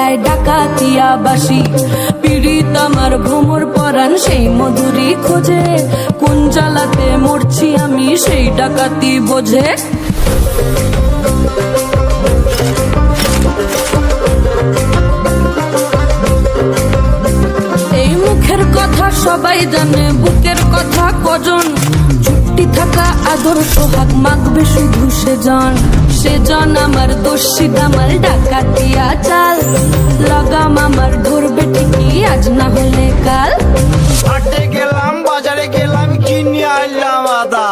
বাজায় ডাকাতিয়া বাসি। পীড়িত আমার ভ্রমর পরাণ সেই মধুরি খোঁজে। কোন জ্বালাতে মরছি আমি সেই ডাকাতি বোঝে। এই মুখের কথা সবাই জানে, বুকের কথা কজন? চুপটি থাকা আদর সোহাগ মাখবে শুধু সেজন সেজন আমার দোষী আমার ডাকাতিয়া চাল লাগাম আমার ধরবে ঠিকই আজ না হলে কাল। হাটে গেলাম বাজারে গেলাম কিনে আনলাম আদা।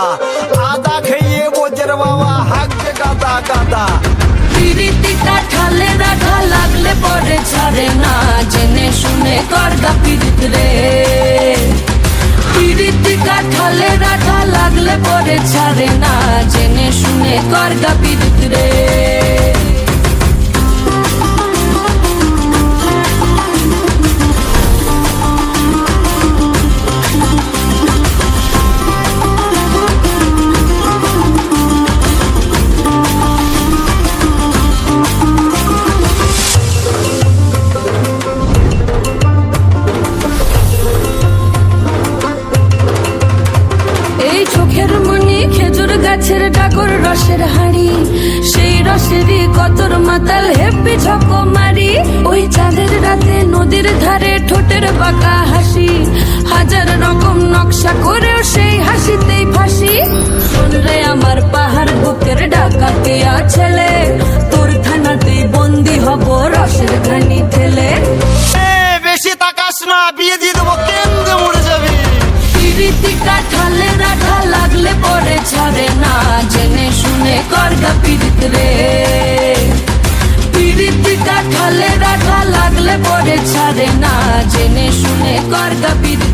আদা খেয়ে বোঝের বাবা হাঁকছে গাদা গাদা পিরিতিটা ঠালে রাখা লাগলে পরে ছাড়ে না জেনে শুনে করগা পিরিত রে। পরে ছাড়ে না জেনে শুনে কর পিরিত রে। গাছের ডাগর রসের হাড়ি, সেই রসেরই কতর মাতাল হেপি ঝক মারি। ওই চাঁদের রাতে নদীর ধারে ঠোঁটের বাঁকা হাসি, হাজার রকম নকশা করেও সেই হাসিতেই ফাঁসি। শুনলে আমার পাহাড় বুকের ডাকাতিয়া ছেলে, তোর থানাতেই বন্দি হব রসের ঘানি ঠেলে। বেশি তাকাস না, বিয়ে পিরিতি দেখা লাগলে পরে ছাড়ে না জেনে শুনে কর রে